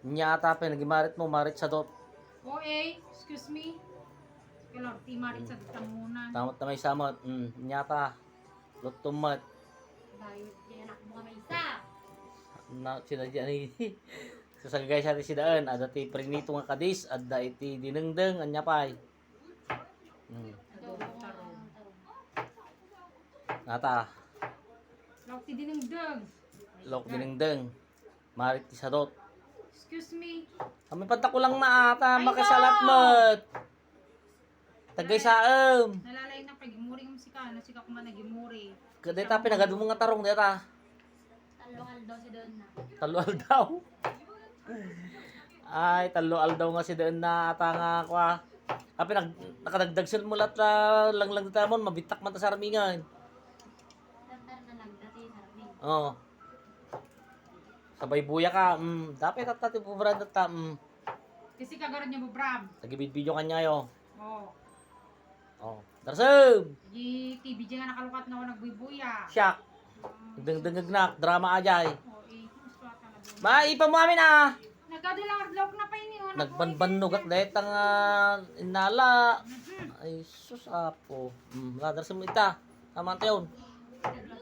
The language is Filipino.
Nyata pa, nagimarit mo, marit sa dot. OA, excuse me. Kailan, ti marit sa tamunan. Tamot na may samot. Mm, nyata. Lutumat. Dahil yan ako mga may isa. Na, sinadya ni... Sasagay siya si daan. Ada ti prinito nga kadis. Ada iti dinengdeng. Anya pay. Mm. Nata. Lauk ti dinengdeng. Lok dinengdeng. Marit ti sa dot. Excuse me. Kami panta ko lang na ata. Ay, Makasalat no! mat. Tagay saem. Nalalay na pag-imuri ng musika. Nasika ko man nag-imuri. Kadeta pinagado mo nga tarong deta. Talungal daw si doon na. Talo daw. Ay, talo daw nga si daan na ata nga kwa. Kapi nag nakadagdag sila mo lahat la, lang lang dita mo mabitak man ta sa armingan. Tantar na lang dati sa ring. Oo. Sabay buya ka. Mm, dapat tatati po brand ta. Mm. Kasi kagaran niya mo, Bram. Nagibid-video kanya yo. Oh. Oh. Darsem. Di TV dyan nga nakalukat na ako nagbubuya. Siyak. Dengdengagnak drama ajay. Ata na doon. Maipa mo amin ah. Nagkado lang ang vlog na pa ini. oh, Nagbanbannog at dahit ang ah, inala. Mhm. Ay sus apo. Mm, darsem ita. Tama tayon. Naglag